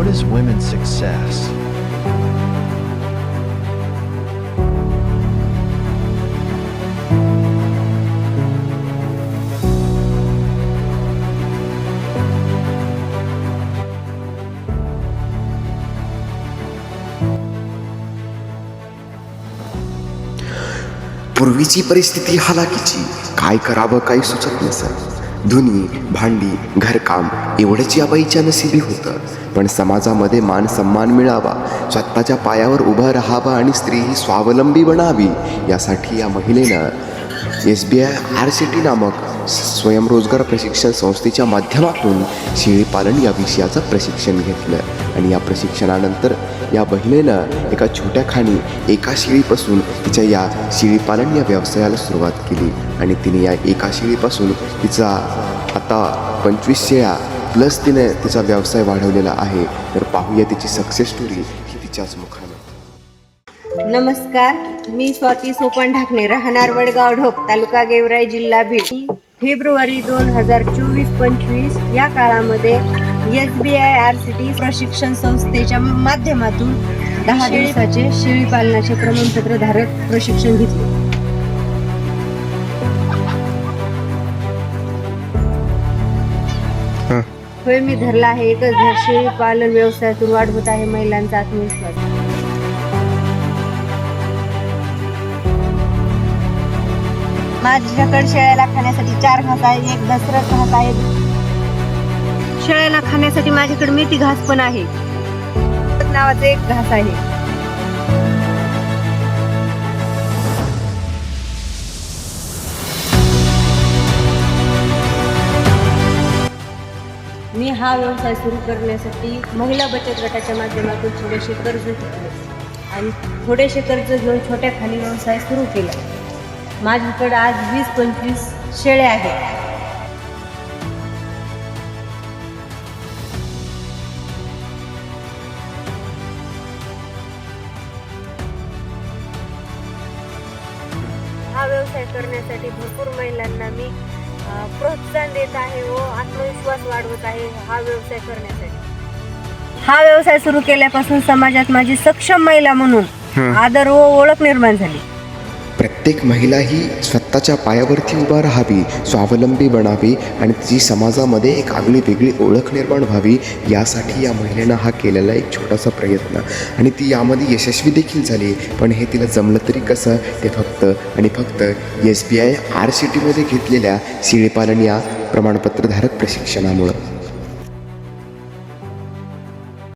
What is women's success? पूर्वीची परिस्थिती हालाकीची काय करावं काही सुचत नसत धुनी भांडी घरकाम एवढंच या बाईच्या नशिबी होतं. पण समाजामध्ये मान सन्मान मिळावा स्वतःच्या पायावर उभं राहावं आणि स्त्री ही स्वावलंबी बनावी यासाठी या महिलेनं S B I R C T नामक स्वयंरोजगार प्रशिक्षण संस्थेच्या माध्यमातून शेळीपालन या विषयाचं प्रशिक्षण घेतलं. आणि या प्रशिक्षणानंतर या बहिणीनं एका छोट्या खाणी एका शेळीपासून तिच्या या शेळीपालन या व्यवसायाला सुरुवात केली. आणि तिने या एका शेळीपासून तिचा आता पंचवीस शेळ्या प्लस तिने तिचा व्यवसाय वाढवलेला आहे. तर पाहूया तिची सक्सेस स्टोरी ही तिच्याच मुखानं. नमस्कार मी स्वाती सोपन ढाकणे राहणार वडगाव ढोक तालुका गेवराई जिल्हा बीड. फेब्रुवारी दोन हजार चोवीस पंचवीस या काळामध्ये S B I R C T प्रशिक्षण संस्थेच्या माध्यमातून दहा दिवसाचे शेळी पालनाचे प्रमाणपत्र धारक प्रशिक्षण घेतले. होय मी धरला आहे. एकच धर शेळी पालन व्यवसायातून वाढवत आहे. महिलांचा आत्मविश्वास. माझ्याकडे शेळ्याला खाण्यासाठी चार घास आहे एक दसरथ घास आहे शेळ्याला खाण्यासाठी माझ्याकडे मेथी घास पण आहे. नावाचा एक घास आहे. मी हा व्यवसाय सुरू करण्यासाठी महिला बचत गटाच्या माध्यमातून थोडेसे कर्ज घेतले. आणि थोडेसे कर्ज घेऊन छोट्या खाली व्यवसाय सुरू केला. माझ्याकडे आज वीस पंचवीस शेळ्या आहेत. हा व्यवसाय करण्यासाठी भरपूर महिलांना मी प्रोत्साहन देत आहे व आत्मविश्वास वाढवत आहे हा व्यवसाय करण्यासाठी. हा व्यवसाय सुरू केल्यापासून समाजात माझी सक्षम महिला म्हणून आदर व ओळख निर्माण झाली. प्रत्येक महिला ही स्वतःच्या पायावरती उभा राहावी स्वावलंबी बनावी आणि तिची समाजामध्ये एक आगळी वेगळी ओळख निर्माण व्हावी यासाठी या महिलेनं हा केलेला एक छोटासा प्रयत्न. आणि ती यामध्ये यशस्वी देखील झाली पण हे तिला जमलं तरी कसं? ते फक्त आणि फक्त S B I R C टीमध्ये घेतलेल्या शेळीपालन या प्रमाणपत्रधारक प्रशिक्षणामुळं.